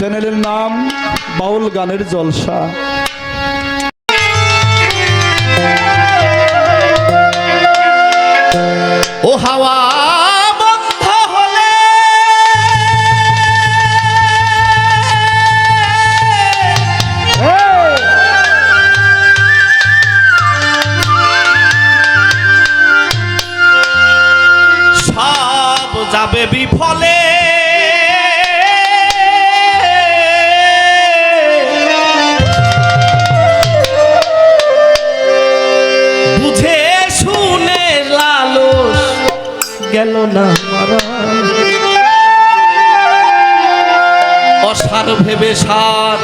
চ্যানেলের নাম বাউল গানের জলসা। ও হাওয়া যাবে বিফলে। গেল না মারা। অসার ভেবে সার।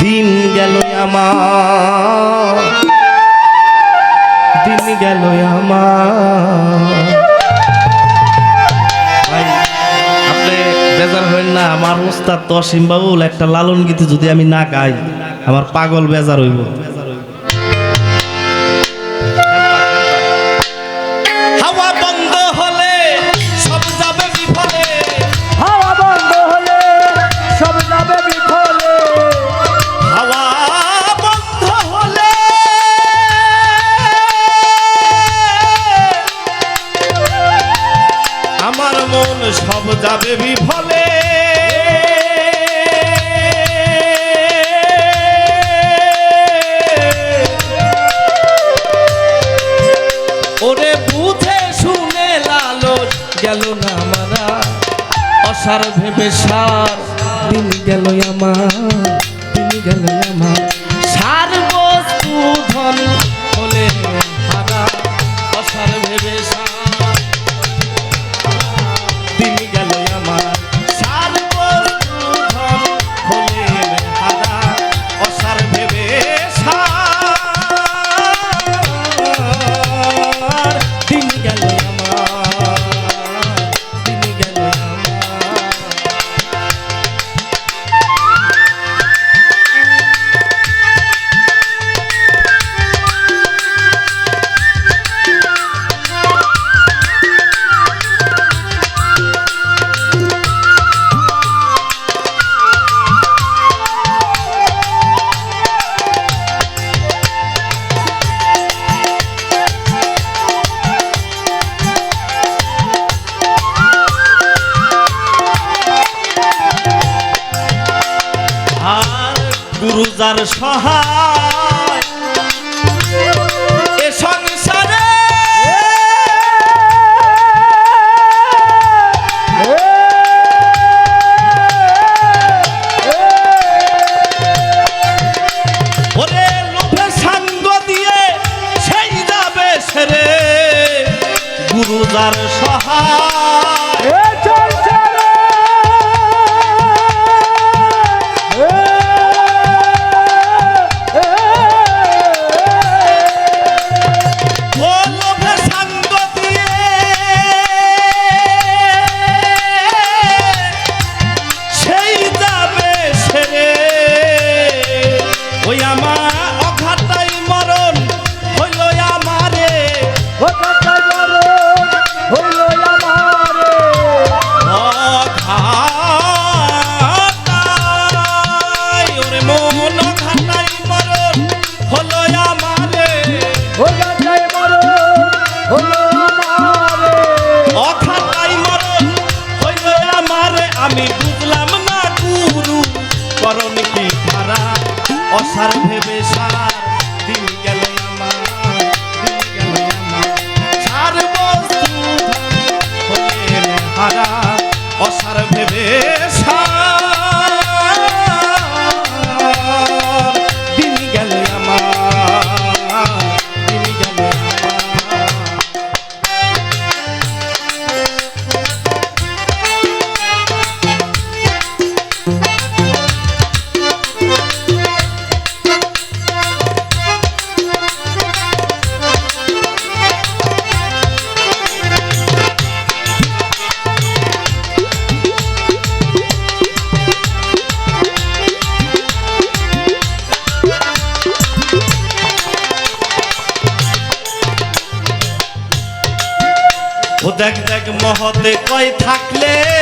দিন গেল আমার। দিন গেল আমার। আপনি বেজার হবেন না আমার উস্তাদ তো অসীম বাবুল একটা লালন গীতি যদি আমি না গাই আমার পাগল বেজার হইব। যাবে বিফলে ওরে বুঝে শুনে লালন গেল না মারা অসার ভেবে সার দিন গেল আমার, দিন গেল আমার। সার বস্তু ধন সহায়। দেখ দেখ মহতে কয় থাকলে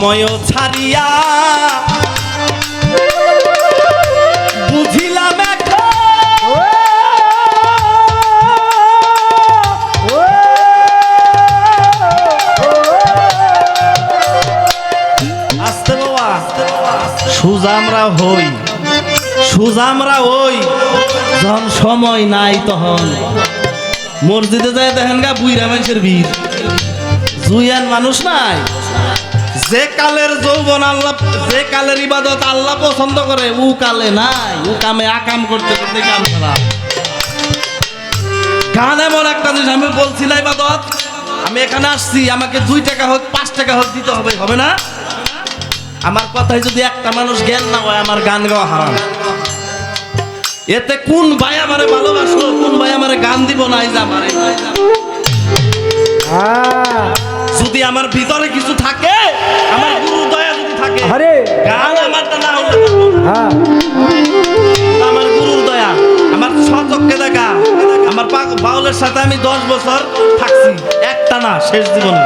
সময় ছাড়িয়া বুঝিলাম আসতে বাবা সুজা আমরা হই সুজা আমরা হই যখন সময় নাই তখন। মসজিদে যায় দেখেন গা, বুইরা মানুষের ভিড়। জুইয়ান মানুষ নাই। যে কালের যৌবন আল্লাহ, যে কালের ইবাদত আল্লাহ পছন্দ করে উ কালে নাই। উ কামে আকাম করতে করতে কাম খারাপ গান এমন একটা জিনিস, আমি বলছি না ইবাদত। আমি এখানে আসছি, আমাকে দুই টাকা হোক, পাঁচ টাকা হোক দিতে হবে হবে না? আমার কথায় যদি একটা মানুষ জ্ঞান না হয়, আমার গান গাওয়া হারাম। এতে কোন ভাই আমারে ভালোবাসলো, কোন ভাই আমারে গান দিব না, এই যে আমারে। যদি আমার ভিতরে কিছু থাকে আমার গুরু দয়া যদি থাকে আরে। গান আমারটা না হলে হ্যাঁ। আমার গুরুর দয়া আমার সচককে দেখা আমার বাউলের সাথে আমি দশ বছর থাকছি একটা না শেষ জীবনে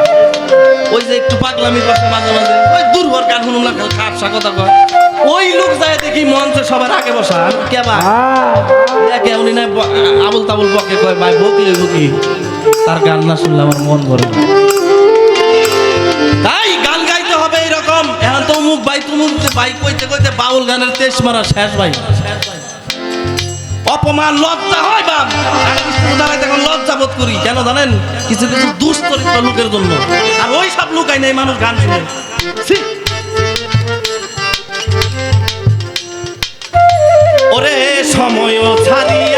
ওই যে একটু পাগলামি করছে মাঝে মাঝে ওই দুর্বল গান শুনুন না খাপসা কথা কয়। ওই লোক যায় দেখি মঞ্চে সবার আগে বসা আমি কেবা হ্যাঁ। দেখে উনি না ব- আবুল তাবুল বকে কয় ভাই বকলে বকি তার গান না শুনলে আমার মন ভরে মুখ ভাই কইতে কইতে বাউল গানের তেজ মারা শেষ ভাই। অপমান, লজ্জা হয় বাপ। দাঁড়াইতে এখন লজ্জা বোধ করি। কেন জানেন? কিছু কিছু দুশ্চরিত্র লোকের জন্য। আর ওই সব লুকাই নেই মানুষ গান শুনে! ওরে সময় ছাড়িয়া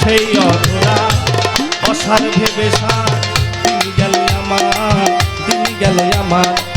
সেই অধরা অসার ভেবে সার দিন গেল আমার দিন গেল আমার।